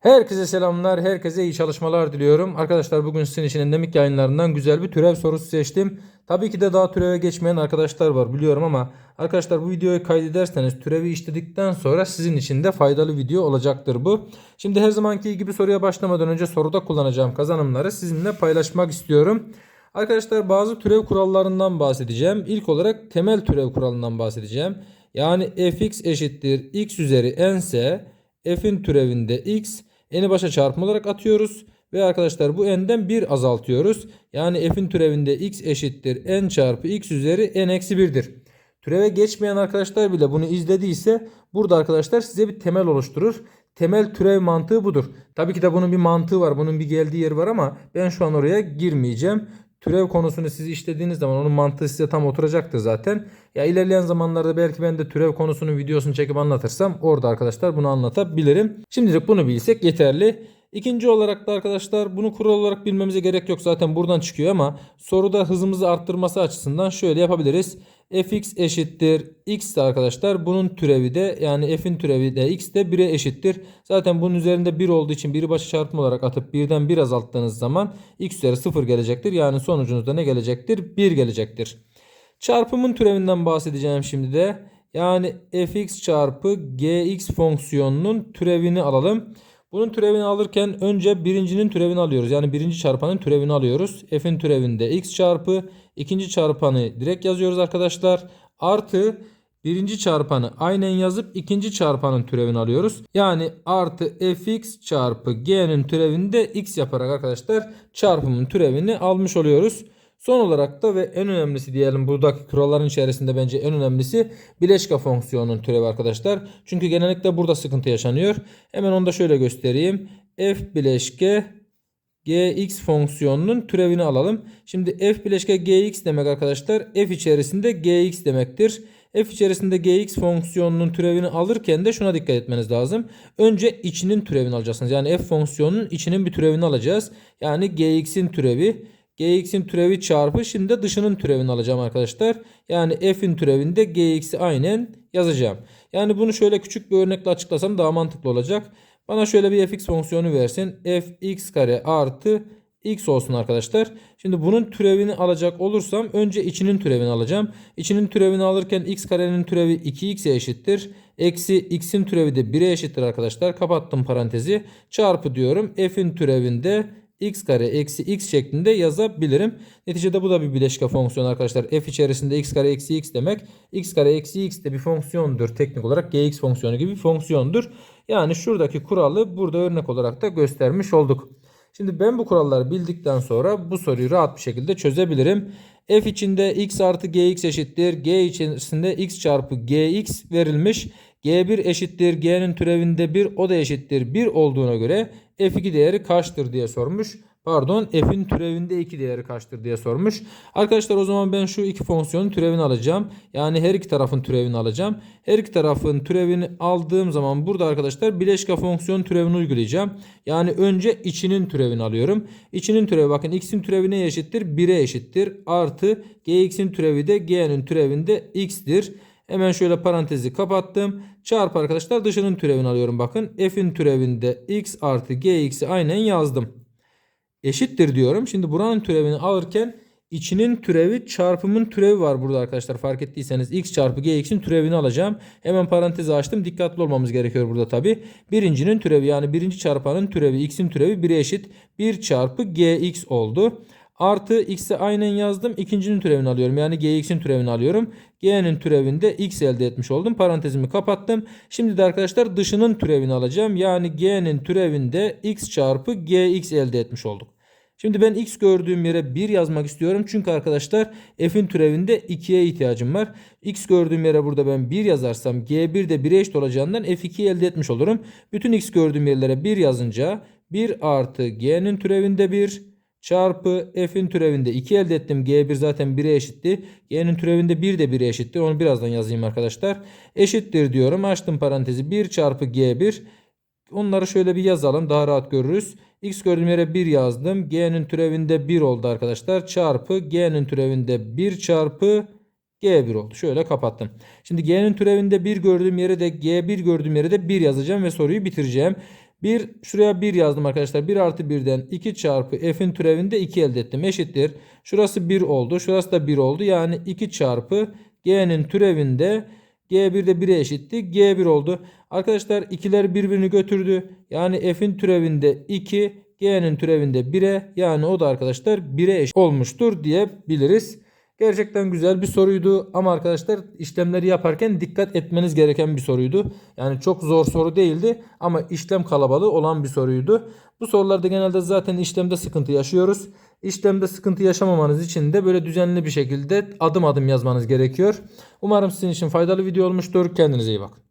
Herkese selamlar, herkese iyi çalışmalar diliyorum. Arkadaşlar bugün sizin için endemik yayınlarından güzel bir türev sorusu seçtim. Tabii ki de daha türeve geçmeyen arkadaşlar var biliyorum ama arkadaşlar bu videoyu kaydederseniz türevi işledikten sonra sizin için de faydalı video olacaktır bu. Şimdi her zamanki gibi soruya başlamadan önce soruda kullanacağım kazanımları sizinle paylaşmak istiyorum. Arkadaşlar bazı türev kurallarından bahsedeceğim. İlk olarak temel türev kuralından bahsedeceğim. Yani fx eşittir x üzeri n ise f'in türevinde x n'i başa çarpım olarak atıyoruz. Ve arkadaşlar bu n'den 1 azaltıyoruz. Yani f'in türevinde x eşittir n çarpı x üzeri n eksi 1'dir. Türeve geçmeyen arkadaşlar bile bunu izlediyse burada arkadaşlar size bir temel oluşturur. Temel türev mantığı budur. Tabii ki de bunun bir mantığı var. Bunun bir geldiği yeri var ama ben şu an oraya girmeyeceğim. Türev konusunu siz işlediğiniz zaman onun mantığı size tam oturacaktır zaten. Ya ilerleyen zamanlarda belki ben de türev konusunun videosunu çekip anlatırsam orada arkadaşlar bunu anlatabilirim. Şimdilik bunu bilsek yeterli. İkinci olarak da arkadaşlar bunu kural olarak bilmemize gerek yok zaten buradan çıkıyor ama soruda hızımızı arttırması açısından şöyle yapabiliriz. fx eşittir x arkadaşlar bunun türevi de yani f'in türevi de x de 1'e eşittir. Zaten bunun üzerinde 1 olduğu için 1'i başa çarpım olarak atıp 1'den 1 azalttığınız zaman x üzeri 0 gelecektir. Yani sonucunuzda ne gelecektir? 1 gelecektir. Çarpımın türevinden bahsedeceğim şimdi de. Yani fx çarpı gx fonksiyonunun türevini alalım. Bunun türevini alırken önce birincinin türevini alıyoruz. Yani birinci çarpanın türevini alıyoruz. F'in türevinde x çarpı ikinci çarpanı direkt yazıyoruz arkadaşlar. Artı birinci çarpanı aynen yazıp ikinci çarpanın türevini alıyoruz. Yani artı fx çarpı g'nin türevinde x yaparak arkadaşlar çarpımın türevini almış oluyoruz. Son olarak da ve en önemlisi diyelim buradaki kuralların içerisinde bence en önemlisi bileşke fonksiyonunun türevi arkadaşlar. Çünkü genellikle burada sıkıntı yaşanıyor. Hemen onu da şöyle göstereyim. f bileşke gx fonksiyonunun türevini alalım. Şimdi f bileşke gx demek arkadaşlar f içerisinde gx demektir. f içerisinde gx fonksiyonunun türevini alırken de şuna dikkat etmeniz lazım. Önce içinin türevini alacaksınız. Yani f fonksiyonunun içinin bir türevini alacağız. Yani gx'in türevi gx'in türevi çarpı şimdi de dışının türevini alacağım arkadaşlar. Yani f'in türevinde gx'i aynen yazacağım. Yani bunu şöyle küçük bir örnekle açıklasam daha mantıklı olacak. Bana şöyle bir fx fonksiyonu versin. fx kare artı x olsun arkadaşlar. Şimdi bunun türevini alacak olursam önce içinin türevini alacağım. İçinin türevini alırken x karenin türevi 2x'e eşittir. Eksi x'in türevi de 1'e eşittir arkadaşlar. Kapattım parantezi. Çarpı diyorum. f'in türevinde x kare eksi x şeklinde yazabilirim. Neticede bu da bir bileşke fonksiyon arkadaşlar. f içerisinde x kare eksi x demek. x kare eksi x de bir fonksiyondur. Teknik olarak gx fonksiyonu gibi bir fonksiyondur. Yani şuradaki kuralı burada örnek olarak da göstermiş olduk. Şimdi ben bu kuralları bildikten sonra bu soruyu rahat bir şekilde çözebilirim. f içinde x artı gx eşittir. g içerisinde x çarpı gx verilmiş. G1 eşittir. g'nin türevinde 1 o da eşittir 1 olduğuna göre f2 değeri kaçtır diye sormuş. Pardon f'in türevinde 2 değeri kaçtır diye sormuş. Arkadaşlar o zaman ben şu iki fonksiyonun türevini alacağım. Yani her iki tarafın türevini alacağım. Her iki tarafın türevini aldığım zaman burada arkadaşlar bileşke fonksiyon türevini uygulayacağım. Yani önce içinin türevini alıyorum. İçinin türevi bakın x'in türevi neye eşittir? 1'e eşittir. Artı gx'in türevi de g'nin türevinde x'tir. Hemen şöyle parantezi kapattım. Çarpı arkadaşlar dışının türevini alıyorum bakın. F'in türevinde x artı gx'i aynen yazdım. Eşittir diyorum. Şimdi buranın türevini alırken içinin türevi çarpımın türevi var burada arkadaşlar. Fark ettiyseniz x çarpı gx'in türevini alacağım. Hemen parantezi açtım. Dikkatli olmamız gerekiyor burada tabi. Birincinin türevi yani birinci çarpanın türevi x'in türevi 1'e eşit. 1 çarpı gx oldu. Artı x'e aynen yazdım. İkincinin türevini alıyorum. Yani gx'in türevini alıyorum. g'nin türevinde x elde etmiş oldum. Parantezimi kapattım. Şimdi de arkadaşlar dışının türevini alacağım. Yani g'nin türevinde x çarpı gx elde etmiş olduk. Şimdi ben x gördüğüm yere 1 yazmak istiyorum. Çünkü arkadaşlar f'in türevinde 2'ye ihtiyacım var. x gördüğüm yere burada ben 1 yazarsam g1 de 1'e eşit olacağından f2'yi elde etmiş olurum. Bütün x gördüğüm yerlere 1 yazınca 1 artı g'nin türevinde 1 çarpı f'in türevinde 2 elde ettim. G1 zaten 1'e eşitti. G'nin türevinde 1 de 1'e eşitti. Onu birazdan yazayım arkadaşlar. Eşittir diyorum. Açtım parantezi. 1 çarpı G1. Onları şöyle bir yazalım. Daha rahat görürüz. X gördüğüm yere 1 yazdım. G'nin türevinde 1 oldu arkadaşlar. Çarpı G'nin türevinde 1 çarpı G1 oldu. Şöyle kapattım. Şimdi G'nin türevinde 1 gördüğüm yere de G1 gördüğüm yere de 1 yazacağım ve soruyu bitireceğim. 1 şuraya 1 yazdım arkadaşlar. 1 artı 1'den 2 çarpı f'in türevinde 2 elde ettim. Eşittir. Şurası 1 oldu. Şurası da 1 oldu. Yani 2 çarpı g'nin türevinde G1 de 1'e eşitti. G1 oldu. Arkadaşlar ikiler birbirini götürdü. Yani f'in türevinde 2, g'nin türevinde 1'e yani o da arkadaşlar 1'e eşit olmuştur diyebiliriz. Gerçekten güzel bir soruydu ama arkadaşlar işlemleri yaparken dikkat etmeniz gereken bir soruydu. Yani çok zor soru değildi ama işlem kalabalığı olan bir soruydu. Bu sorularda genelde zaten işlemde sıkıntı yaşıyoruz. İşlemde sıkıntı yaşamamanız için de böyle düzenli bir şekilde adım adım yazmanız gerekiyor. Umarım sizin için faydalı video olmuştur. Kendinize iyi bakın.